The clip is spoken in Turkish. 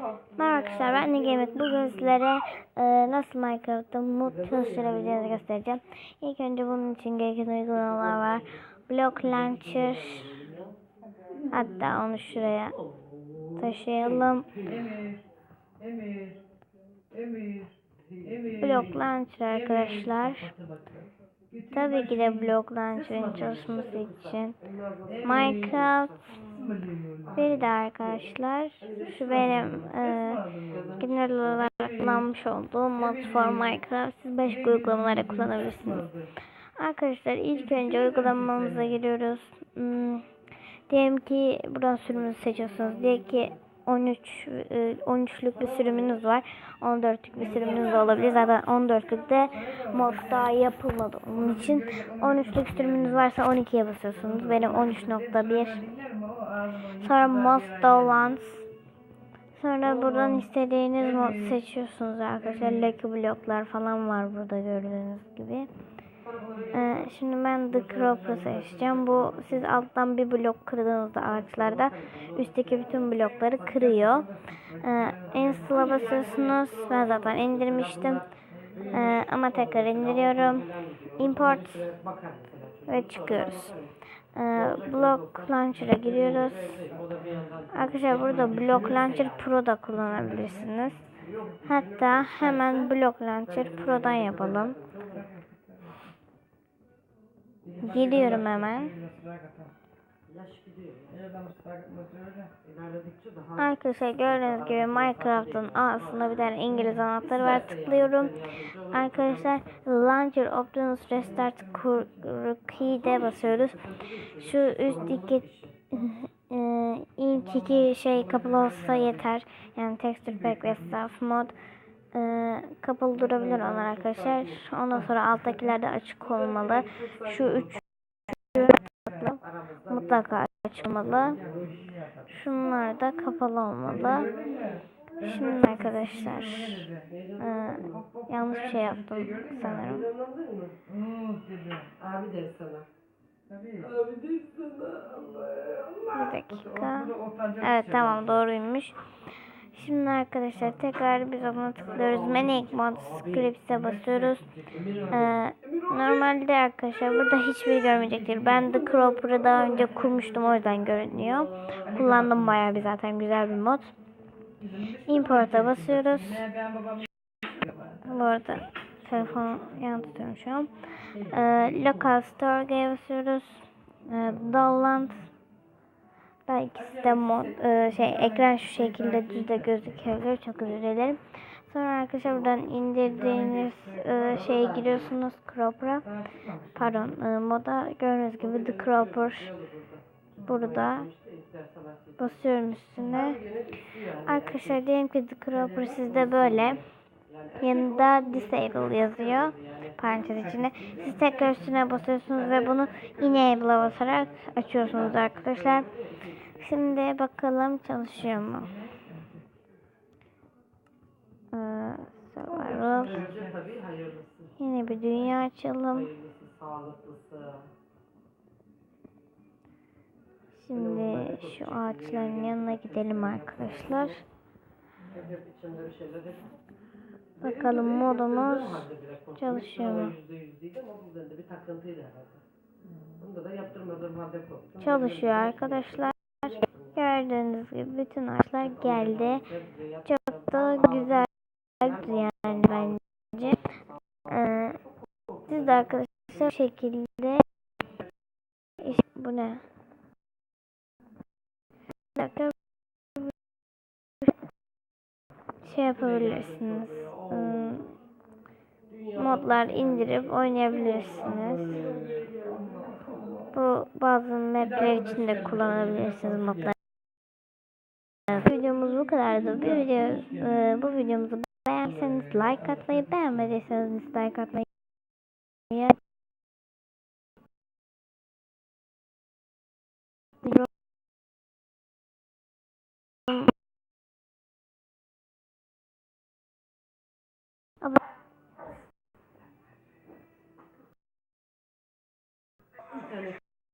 Merhaba arkadaşlar ben Nigemet. Bugün sizlere e, nasıl Minecraft'ta mod çalıştırabileceğinizi göstereceğim. İlk önce bunun için gereken uygulamalar var. Block Launcher. Hatta onu şuraya taşıyalım. Block Launcher arkadaşlar. Tabii ki de Block Launcher'ın çalışması için Minecraft bir de arkadaşlar şu benim e, genel olarak kullanmış olduğum mod for Minecraft siz başka uygulamaları kullanabilirsiniz. Arkadaşlar ilk önce uygulamamıza giriyoruz. Hmm, diyelim ki buradan sürümünüzü seçiyorsunuz. Diye ki 13 e, 13'lük bir sürümünüz var. 14'lük bir sürümünüz de olabilir. Zaten 14'lükte mod daha yapılmadı. Onun için 13'lük sürümünüz varsa 12'ye basıyorsunuz. Benim 13.1 Sonra most downloads. Sonra buradan istediğiniz mod seçiyorsunuz arkadaşlar. Lucky bloklar falan var burada gördüğünüz gibi. Ee, şimdi ben The Cropper'ı seçeceğim. Bu siz alttan bir blok kırdığınızda ağaçlarda üstteki bütün blokları kırıyor. Ee, install'a basıyorsunuz. Ben zaten indirmiştim. Ee, ama tekrar indiriyorum. Import ve çıkıyoruz. Ee, Block Launcher'a giriyoruz. Arkadaşlar burada Block Launcher Pro da kullanabilirsiniz. Hatta hemen Block Launcher Pro'dan yapalım. Giriyorum hemen. Arkadaşlar gördüğünüz gibi Minecraft'ın altında bir tane İngiliz anahtarı var. Tıklıyorum. Arkadaşlar Launcher Options Restart Key'de basıyoruz. Şu üstteki e, ilk iki şey kapalı olsa yeter. Yani Texture Pack ve Stuff Mod e, kapalı durabilir onlar arkadaşlar. Ondan sonra alttakiler de açık olmalı. Şu üç mutlaka açılmalı. Şunlar da kapalı olmalı. Şimdi arkadaşlar e, yanlış bir şey yaptım sanırım. Abi der sana. Bir dakika. Evet tamam doğruymuş. Şimdi arkadaşlar tekrar biz ona tıklıyoruz. Maniac Mod Scripts'e basıyoruz. Ee, normalde arkadaşlar burada hiçbir görmeyecektir. Ben The Cropper'ı daha önce kurmuştum o yüzden görünüyor. Kullandım bayağı bir zaten güzel bir mod. Import'a basıyoruz. Bu arada telefonu yan tutuyorum şu an. Ee, Local Store'e basıyoruz. Ee, Download Belki size mod, e, şey ekran şu şekilde düz de gözüküyor. Çok özür dilerim. Sonra arkadaşlar buradan indirdiğiniz e, şeye giriyorsunuz Cropper'a. Pardon e, moda gördüğünüz gibi The Cropper burada. Basıyorum üstüne. Arkadaşlar diyelim ki The Cropper sizde böyle. Yanında disable yazıyor. Parantez içinde. Siz tekrar üstüne basıyorsunuz ve bunu enable'a basarak açıyorsunuz arkadaşlar. Şimdi bakalım çalışıyor mu? Survival. Önce tabii hayırlısı. Yeni bir dünya açalım. Hayırlısı, sağlıklısı. Şimdi şu ağaçların yanına gidelim arkadaşlar. Bakalım modumuz çalışıyor mu? Çalışıyor arkadaşlar. Gördüğünüz gibi bütün ağaçlar geldi. Çok da güzel yani bence. Ee, siz de arkadaşlar bu şekilde İşte bu ne? Şey yapabilirsiniz. Hmm, modlar indirip oynayabilirsiniz. Bu bazı mapler için de kullanabilirsiniz modlar. Videomuz bu kadardı. Bir video, e, bu videomuzu Bam sends like Utley Bam, but it sends like Utley Thank you.